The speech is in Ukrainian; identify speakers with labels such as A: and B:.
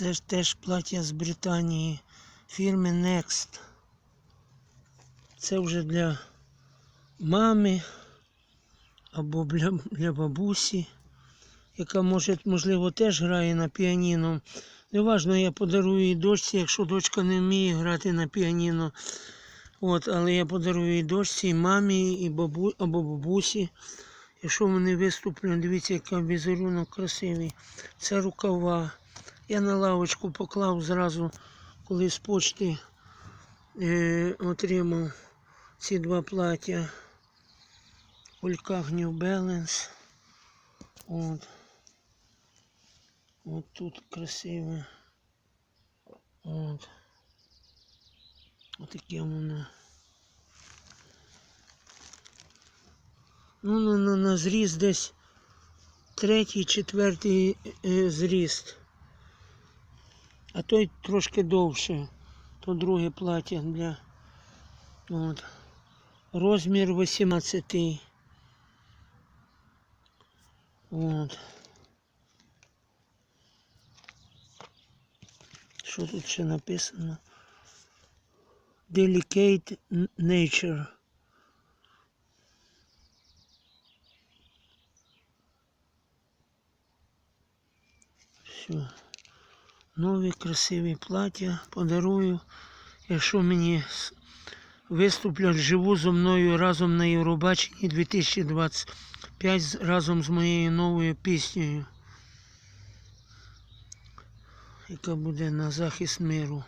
A: Це ж теж плаття з Британії фірми Next. Це вже для мами або для, для бабусі, яка може, можливо, теж грає на піаніно. Неважно, я подарую їй дочці, якщо дочка не вміє грати на піаніно. От, але я подарую і дочці, і мамі, і бабу, або бабусі. Якщо вони виступлять, дивіться, який візерунок красивий. Це рукава. Я на лавочку поклав зразу, коли з почти е, отримав ці два плаття. В New Balance. От. От тут красиве. От. Отаке воно. Ну, на, на, на зріст десь третій, четвертий е, зріст. А той трошки довше. То друге плаття для. От. Розмір 18. От. Що тут ще написано? Delicate Nature. Все. Нові красиві плаття подарую. Якщо мені виступлять живу зо мною разом на Євробаченні 2025 разом з моєю новою піснею, яка буде на захист миру.